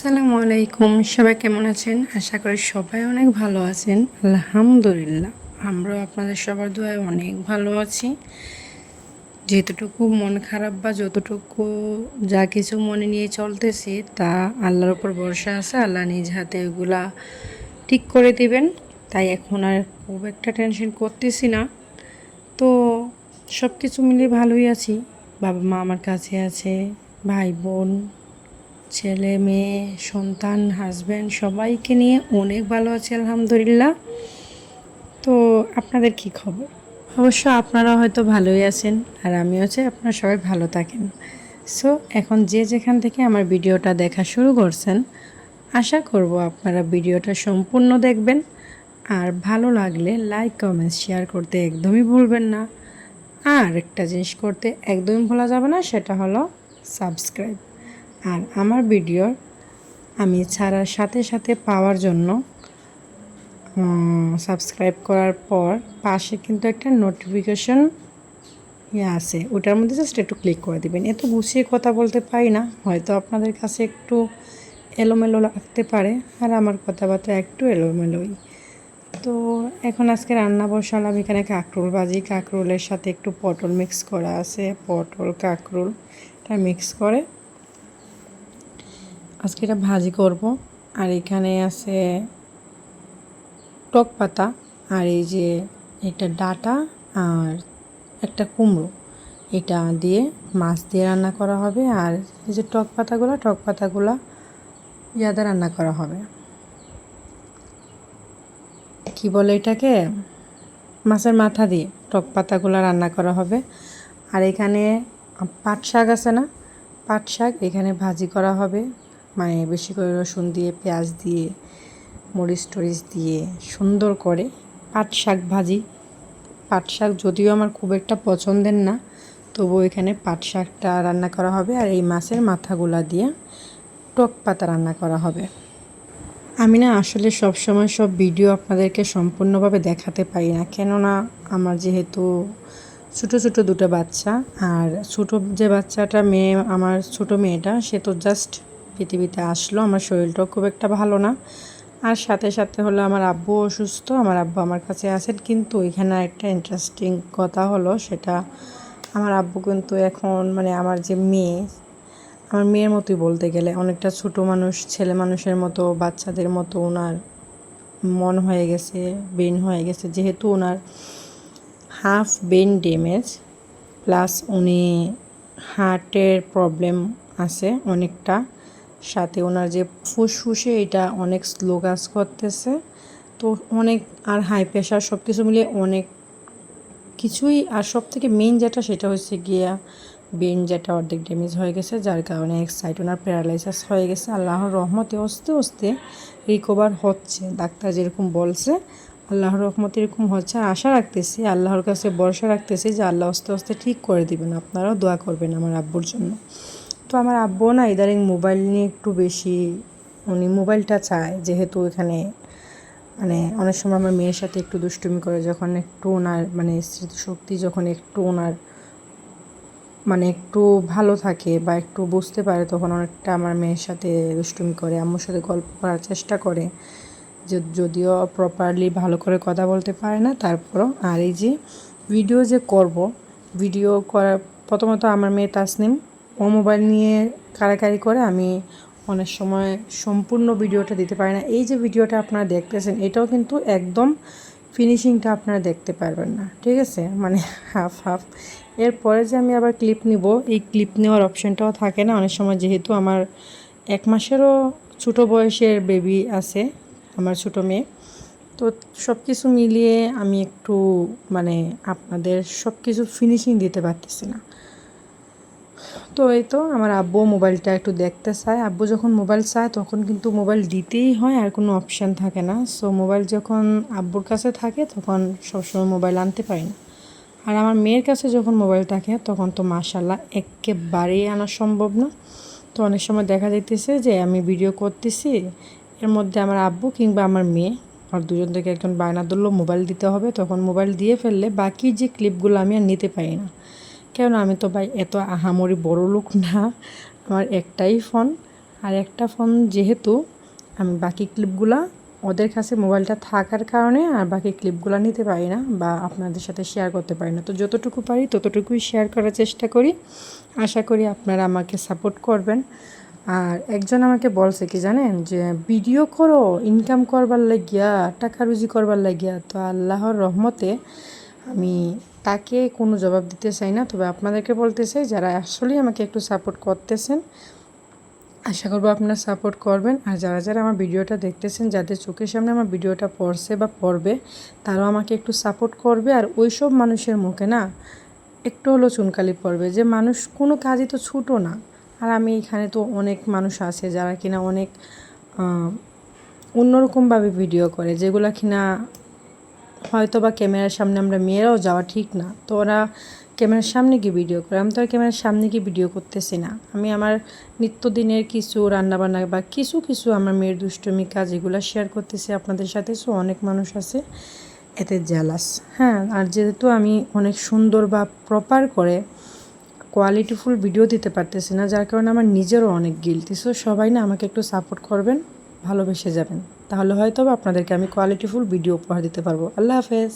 আসসালামু আলাইকুম। সবাই কেমন আছেন? আশা করি সবাই অনেক ভালো আছেন। আলহামদুলিল্লাহ, আমরাও আপনাদের সবার দোয়ায় অনেক ভালো আছি। যেতটুকু মন খারাপ বা যতটুকু যা কিছু মনে নিয়ে চলতেছি, তা আল্লাহর উপর ভরসা আছে, আল্লাহ নিজ হাতে ওগুলা ঠিক করে দিবেন। তাই এখন আর খুব একটা টেনশন করতেছি না। তো সব কিছু মিলিয়ে ভালোই আছি। বাবা মা আমার কাছে আছে, ভাই বোন ছেলে, মেয়ে, সন্তান হাজব্যান্ড সবাইকে নিয়ে অনেক ভালো আছে, আলহামদুলিল্লাহ। তো আপনাদের কি খবর? অবশ্য আপনারা হয়তো ভালোই আছেন, আর আমিও চাই আপনারা সবাই ভালো থাকেন। সো এখন যে যেখান থেকে আমার ভিডিওটা দেখা শুরু করছেন, আশা করব আপনারা ভিডিওটা সম্পূর্ণ দেখবেন। আর ভালো লাগলে লাইক কমেন্ট শেয়ার করতে একদমই ভুলবেন না। আর একটা জিনিস করতে একদমই ভোলা যাবে না, সেটা হলো সাবস্ক্রাইব আর আমার ভিডিও আমি ছাড়ার সাথে সাথে পাওয়ার জন্য সাবস্ক্রাইব করার পর পাশে কিন্তু একটা নোটিফিকেশন ইয়ে আছে। ওটার মধ্যে জাস্ট একটু ক্লিক করে দিবেন। এত গুছিয়ে কথা বলতে পারি না, হয়তো আপনাদের কাছে একটু এলোমেলো লাগতে পারে, আর আমার কথাবার্তা একটু এলোমেলোই। তো এখন আজকে রান্না বসালাম। এখানে কাঁকরোল ভাজি। কাঁকরোলের সাথে একটু পটল মিক্স করা আছে। পটল, কাঁকরোল, এটা মিক্স করে আজকে এটা ভাজি করব। আর এখানে আছে টক পাতা, আর এই যে এটা ডাটা আর একটা কুমড়ো। এটা দিয়ে মাছ দিয়ে রান্না করা হবে, আর এই যে টক পাতাগুলো টক পাতাগুলো ইয়াদা রান্না করা হবে। কি বলে এটাকে? মাছের মাথা দিয়ে টক পাতাগুলো রান্না করা হবে। আর এখানে পাট শাক আছে না? পাট শাক এখানে ভাজি করা হবে। মানে বেশি করে রসুন দিয়ে, পেঁয়াজ দিয়ে, মরিচ টরিচ দিয়ে সুন্দর করে পাট শাক ভাজি। পাট শাক যদিও আমার খুব একটা পছন্দের না, তবু এখানে পাট শাকটা রান্না করা হবে আর এই মাছের মাথাগুলা দিয়ে টক পাতা রান্না করা হবে। আমি না আসলে সব সময় সব ভিডিও আপনাদেরকে সম্পূর্ণভাবে দেখাতে পারি না, কেননা আমার যেহেতু ছোটো ছোটো দুটো বাচ্চা আর ছোটো যে বাচ্চাটা মেয়ে, আমার ছোটো মেয়েটা, সে তো জাস্ট পৃথিবীতে আসলো, আমার শরীরটাও খুব একটা ভালো না। আর সাথে সাথে হলো আমার আব্বু অসুস্থ, আমার আব্বু আমার কাছে আছেন, কিন্তু এখানে একটা ইন্টারেস্টিং কথা হলো, সেটা আমার আব্বু কিন্তু এখন মানে আমার যে মেয়ে, আমার মেয়ের মতোই বলতে গেলে, অনেকটা ছোট মানুষ, ছেলে মানুষের মতো, বাচ্চাদের মতো ওনার মন হয়ে গেছে ব্রেন হয়ে গেছে, যেহেতু ওনার হাফ ব্রেন ড্যামেজ প্লাস উনি হার্টের প্রবলেম আছে অনেকটা। সাথে ওনার যে ফুসফুসে এটা অনেক স্লো কাজ করতেছে। তো অনেক আর হাই প্রেশার সব কিছু মিলিয়ে অনেক কিছুই আর সব থেকে মেইন যেটা সেটা হচ্ছে গিয়া বেন যেটা অর্ধেক ড্যামেজ হয়ে গেছে, যার কারণে এক সাইড ওনার প্যারালাইসিস হয়ে গেছে। আল্লাহর রহমতে আস্তে আস্তে রিকভার হচ্ছে, ডাক্তার যেরকম বলছে, আল্লাহর রহমতে এরকম হচ্ছে। আর আশা রাখতেছি, আল্লাহর কাছে ভরসা রাখতেছি যে আল্লাহ আস্তে আস্তে ঠিক করে দিবেন। আপনারাও দোয়া করবেন আমার আব্বুর জন্য। তো আমার আব্বু না ইদারিং মোবাইল নিয়ে একটু বেশি, উনি মোবাইলটা চায়, যেহেতু এখানে মানে অনেক সময় আমার মেয়ের সাথে একটু দুষ্টুমি করে, যখন একটু ওনার মানে স্মৃতিশক্তি যখন একটু ওনার মানে একটু ভালো থাকে বা একটু বুঝতে পারে, তখন অনেকটা আমার মেয়ের সাথে দুষ্টুমি করে, আম্মুর সাথে গল্প করার চেষ্টা করে। যে, যদিও প্রপারলি ভালো করে কথা বলতে পারে না, তারপরও আর এই যে ভিডিও যে করব ভিডিও করার, প্রথমত আমার মেয়ে তাসনিম ও মোবাইল নিয়ে কারাকারি করে আমি অনেক সময় সম্পূর্ণ ভিডিওটা দিতে পারি না। এই যে ভিডিওটা আপনারা দেখতেছেন, এটাও কিন্তু একদম ফিনিশিংটা আপনারা দেখতে পারবেন না, ঠিক আছে? মানে হাফ হাফ। এরপরে যে আমি আবার ক্লিপ নিব, এই ক্লিপ নেওয়ার অপশানটাও থাকে না। অনেক সময় যেহেতু আমার এক মাসেরও ছোটো বয়সের বেবি আছে, আমার ছোটো মেয়ে। তো সব কিছু মিলিয়ে আমি একটু মানে আপনাদের সব কিছু ফিনিশিং দিতে পারতেছি না। তো এই তো আমার আব্বু মোবাইলটা একটু দেখতে চায়। আব্বু যখন মোবাইল চায় তখন কিন্তু মোবাইল দিতেই হয়, আর কোনো অপশান থাকে না। সো মোবাইল যখন আব্বুর কাছে থাকে তখন সবসময় মোবাইল আনতে পারি না। আর আমার মেয়ের কাছে যখন মোবাইল থাকে তখন তো মাশাল্লাহ একেবারেই আনা সম্ভব না। তো অনেক সময় দেখা যাইতেছে যে আমি ভিডিও করতেছি, এর মধ্যে আমার আব্বু কিংবা আমার মেয়ে, আর দুজন থেকে একজন বায়না ধরলো মোবাইল দিতে হবে। তখন মোবাইল দিয়ে ফেললে বাকি যে ক্লিপগুলো আমি আর নিতে পারি না। কেন আমি তো ভাই এত আহামরি বড় লোক না, আমার একটাই ফোন। আর একটা ফোন যেহেতু আমি বাকি ক্লিপগুলা ওদের কাছে মোবাইলটা থাকার কারণে আর বাকি ক্লিপগুলো নিতে পারি না বা আপনাদের সাথে শেয়ার করতে পারি না। তো যতটুকু পারি ততটুকুই শেয়ার করার চেষ্টা করি। আশা করি আপনারা আমাকে সাপোর্ট করবেন। আর একজন আমাকে বলছে কি জানেন যে, ভিডিও করো ইনকাম করবার লাগিয়া, টাকা রুজি করবার লাগিয়া। তো আল্লাহর রহমতে আমি তাকে কোনো জবাব দিতে চাই না। তবে আপনাদেরকে বলতে চাই, যারা আসলেই আমাকে একটু সাপোর্ট করতেছেন, আশা করব আপনারা সাপোর্ট করবেন। আর যারা যারা আমার ভিডিওটা দেখতেছেন, যাদের চোখের সামনে আমার ভিডিওটা পড়ছে বা পড়বে, তারাও আমাকে একটু সাপোর্ট করবে। আর ওই সব মানুষের মুখে না, একটু হলো চুনকালি পড়বে যে মানুষ কোনো কাজই তো ছুটো না। আর আমি এখানে তো অনেক মানুষ আছে যারা কিনা অনেক অন্যরকমভাবে ভিডিও করে, যেগুলো কিনা হয়তো বা ক্যামেরার সামনে আমরা মেয়েরাও যাওয়া ঠিক না। তো ওরা ক্যামেরার সামনে গিয়ে ভিডিও করে। আমি তো আর ক্যামেরার সামনে গিয়ে ভিডিও করতেছি না। আমি আমার নিত্যদিনের কিছু রান্নাবান্না বা কিছু কিছু আমার মেয়ের দুষ্টমি কাজ এগুলো শেয়ার করতেছি আপনাদের সাথে। সো অনেক মানুষ আছে। এতে জ্যালাস হ্যাঁ আর যেহেতু আমি অনেক সুন্দর বা প্রপার করে কোয়ালিটিফুল ভিডিও দিতে পারতেছি না, যার কারণে আমার নিজেরও অনেক গিলটি সো সবাই না আমাকে একটু সাপোর্ট করবেন। ভালোবেসে যাবেন। তাহলে হয়তো আপনাদেরকে আমি কোয়ালিটিফুল ভিডিও উপহার দিতে পারব। আল্লাহ হাফেজ।